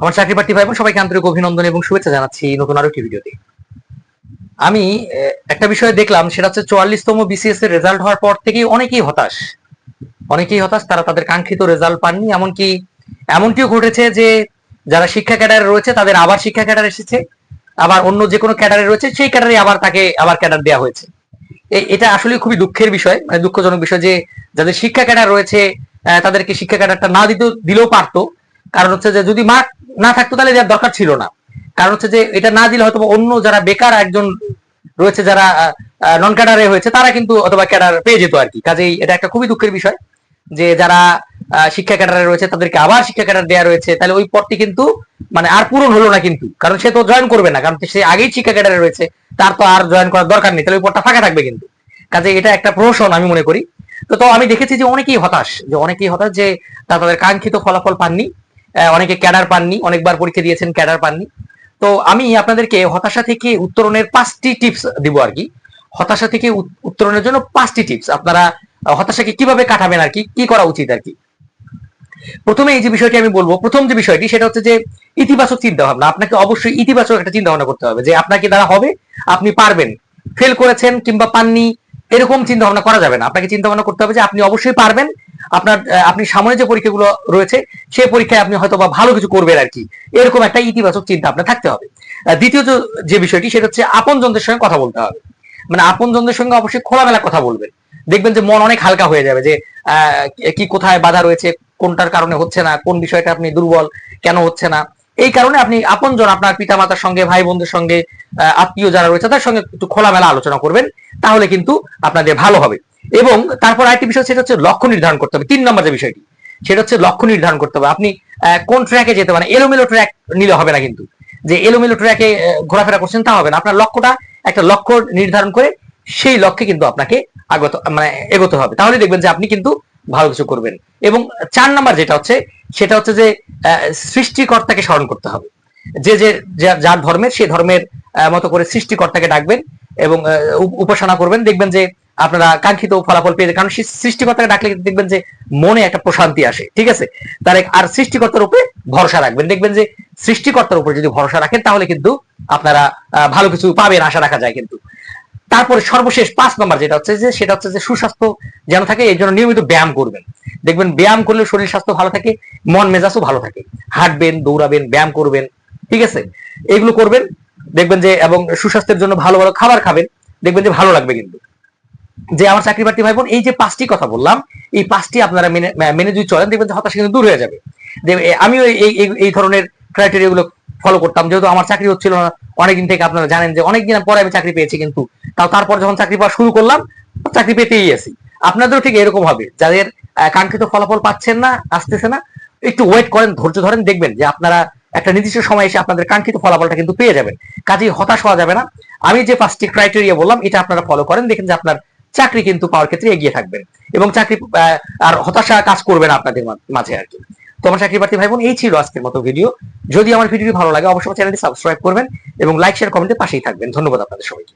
আমার চাকরি প্রার্থী ভাই বোন, সবাইকে আন্তরিক অভিনন্দন এবং শুভেচ্ছা জানাচ্ছি নতুন আরও একটি ভিডিওতে। আমি একটা বিষয় দেখলাম, সেটা হচ্ছে চুয়াল্লিশতম বিসিএস এর রেজাল্ট হওয়ার পর থেকেই অনেকেই হতাশ। অনেকেই হতাশ, তারা তাদের কাঙ্ক্ষিত রেজাল্ট পাননি, এমনকি, এমনটিও ঘটেছে যে যারা শিক্ষা ক্যাডারে রয়েছে, তাদের আবার শিক্ষা ক্যাডার এসেছে, আবার অন্য যে কোনো ক্যাডারে রয়েছে, সেই ক্যাডারে আবার তাকে, আবার ক্যাডার দেওয়া হয়েছে। এটা আসলে খুবই দুঃখের বিষয় মানে দুঃখজনক বিষয় যে যাদের শিক্ষা ক্যাডার রয়েছে তাদেরকে শিক্ষা ক্যাডারটা না দিতেও, দিলেও পারতো কারণ হচ্ছে যে যদি মার্ক না থাকতো তাহলে যার দরকার ছিল না। কারণ হচ্ছে যে এটা না দিলে হয়তো অন্য যারা বেকার একজন রয়েছে যারা নন ক্যাডারে হয়েছে, তারা কিন্তু অথবা ক্যাডার পেয়ে যেত আর কি। কাজেই এটা একটা খুবই দুঃখের বিষয় যে যারা শিক্ষা ক্যাডারে রয়েছে, তাদেরকে আবার শিক্ষা ক্যাডার দেওয়া রয়েছে, তাহলে ওই পদটি কিন্তু মানে আর পূরণ হলো না কিন্তু। কারণ সে তো জয়েন করবে না, কারণ সে আগেই শিক্ষা ক্যাডারে রয়েছে, তার তো আর জয়েন করার দরকার নেই, তাহলে ওই পদটা ফাঁকা থাকবে কিন্তু। কাজে এটা একটা প্রহসন আমি মনে করি। তো তো আমি দেখেছি যে অনেকেই হতাশ, যে অনেকেই হতাশ যে তারা তাদের কাঙ্ক্ষিত ফলাফল পাননি। অনেকে ক্যাডার পাননি, অনেকবার পরীক্ষা দিয়েছেন, ক্যাডার পাননি। তো আমি আপনাদেরকে হতাশা থেকে উত্তরণের পাঁচটি টিপস দিব আর কি। হতাশা থেকে উত্তরণের জন্য পাঁচটি টিপস। আপনারা হতাশাকে কীভাবে কাটাবেন আর কি কি করা উচিত আর কি। প্রথমে এই যে বিষয়টি আমি বলব, প্রথম যে বিষয়টি, সেটা হচ্ছে যে ইতিবাচক চিন্তা ভাবনা আপনাকে অবশ্যই ইতিবাচক একটা চিন্তা ভাবনা করতে হবে, যে আপনাকে দ্বারা হবে, আপনি পারবেন। ফেল করেছেন কিংবা পাননি, এরকম চিন্তা ভাবনা করা যাবে না। আপনাকে চিন্তা ভাবনা করতে হবে যে আপনি অবশ্যই পারবেন আপনার আপনি সামনে যে পরীক্ষাগুলো রয়েছে, সে পরীক্ষায় আপনি হয়তো বা ভালো কিছু করবেন আর কি। এরকম একটা ইতিবাচক চিন্তা আপনার থাকতে হবে। দ্বিতীয় যে- বিষয়টি, সেটা হচ্ছে আপনজনদের সঙ্গে কথা বলতে হবে। মানে আপনজনদের সঙ্গে অবশ্যই খোলামেলা কথা বলবেন। দেখবেন যে মন অনেক হালকা হয়ে যাবে যে কি কোথায় বাধা রয়েছে, কোনটার কারণে হচ্ছে না, কোন বিষয়টা আপনি দুর্বল, কেন হচ্ছে না। এই কারণে আপনি আপনজন, আপনার পিতামাতার সঙ্গে ভাই বোনদের সঙ্গে আত্মীয় যারা রয়েছে, তার সঙ্গে একটু খোলামেলা আলোচনা করবেন, তাহলে কিন্তু আপনাদের ভালো হবে। এবং তারপর আরেকটি বিষয় সেটা হচ্ছে লক্ষ্য নির্ধারণ করতে হবে। তিন নম্বর যে বিষয়টি, সেটা হচ্ছে লক্ষ্য নির্ধারণ করতে হবে। আপনি কোন ট্র্যাকে যেতে পারেন, এলোমেলো ট্র্যাক নিলে হবে না কিন্তু। যে এলোমেলো ট্র্যাকে ঘোরাফেরা করছেন, তা হবে না। আপনার লক্ষ্যটা একটা লক্ষ্য নির্ধারণ করে সেই লক্ষ্যে কিন্তু আপনাকে আগত মানে এগোতে হবে। তাহলে দেখবেন যে আপনি কিন্তু ভালো কিছু করবেন। এবং চার নাম্বার যেটা হচ্ছে, সেটা হচ্ছে যে সৃষ্টিকর্তাকে স্মরণ করতে হবে। যে যে যার ধর্মের, সে ধর্মের মতো করে সৃষ্টিকর্তাকে ডাকবেন এবং উপাসনা করবেন। দেখবেন যে আপনারা কাঙ্ক্ষিত ফলাফল পেয়ে। কারণ সৃষ্টিকর্তাকে ডাকলে দেখবেন যে মনে একটা প্রশান্তি আসে, ঠিক আছে? তার এক- আর সৃষ্টিকর্তার উপরে ভরসা রাখবেন। দেখবেন যে সৃষ্টিকর্তার উপরে যদি ভরসা রাখেন, তাহলে কিন্তু আপনারা ভালো কিছু পাবেন আশা রাখা যায় কিন্তু। তারপরে সর্বশেষ পাঁচ নম্বর যেটা হচ্ছে যে, সেটা হচ্ছে যে সুস্বাস্থ্য যেন থাকে, এই জন্য নিয়মিত ব্যায়াম করবেন। দেখবেন ব্যায়াম করলে শরীর স্বাস্থ্য ভালো থাকে, মন মেজাজও ভালো থাকে। হাঁটবেন, দৌড়াবেন, ব্যায়াম করবেন, ঠিক আছে? এগুলো করবেন, দেখবেন যে, এবং সুস্বাস্থ্যের জন্য ভালো ভালো খাবার খাবেন, দেখবেন যে ভালো লাগবে কিন্তু। যে আমার চাকরি বাকরি ভাই বোন এই যে পাঁচটি কথা বললাম, এই পাঁচটি আপনারা মেনে মেনে যদি চলেন, দেখবেন যে হতাশা কিন্তু দূর হয়ে যাবে। আমিও এই- এই ধরনের ক্রাইটেরিয়া গুলো ফলো করতাম, যেহেতু আমার চাকরি হচ্ছিল না, অনেকদিন থেকে আপনারা জানেন যে অনেকদিন পরে আমি চাকরি পেয়েছি কিন্তু, তাও তারপর যখন চাকরি পাওয়া শুরু করলাম, চাকরি পেতেই আছি আপনাদেরও ঠিক এরকম হবে, যাদের কাঙ্ক্ষিত ফলাফল পাচ্ছেন না, আসতেছে না, একটু ওয়েট করেন, ধৈর্য ধরেন, দেখবেন যে আপনারা একটা নির্দিষ্ট সময় এসে আপনাদের কাঙ্ক্ষিত ফলাফলটা কিন্তু পেয়ে যাবেন। কাজেই হতাশ হওয়া যাবে না। আমি যে পাঁচটি ক্রাইটেরিয়া বললাম, এটা আপনারা ফলো করেন, দেখেন যে আপনার চাকরি কিন্তু পাওয়ার ক্ষেত্রে এগিয়ে থাকবেন এবং চাকরি আর হতাশা কাজ করবে না আপনাদের মাঝে আর কি। তো আমার চাকরি প্রার্থী ভাই বোন এই ছিল আজকের মতো ভিডিও। যদি আমার ভিডিওটি ভালো লাগে, অবশ্যই চ্যানেলটি সাবস্ক্রাইব করবেন এবং লাইক শেয়ার কমেন্টে পাশেই থাকবেন। ধন্যবাদ আপনাদের সবাইকে।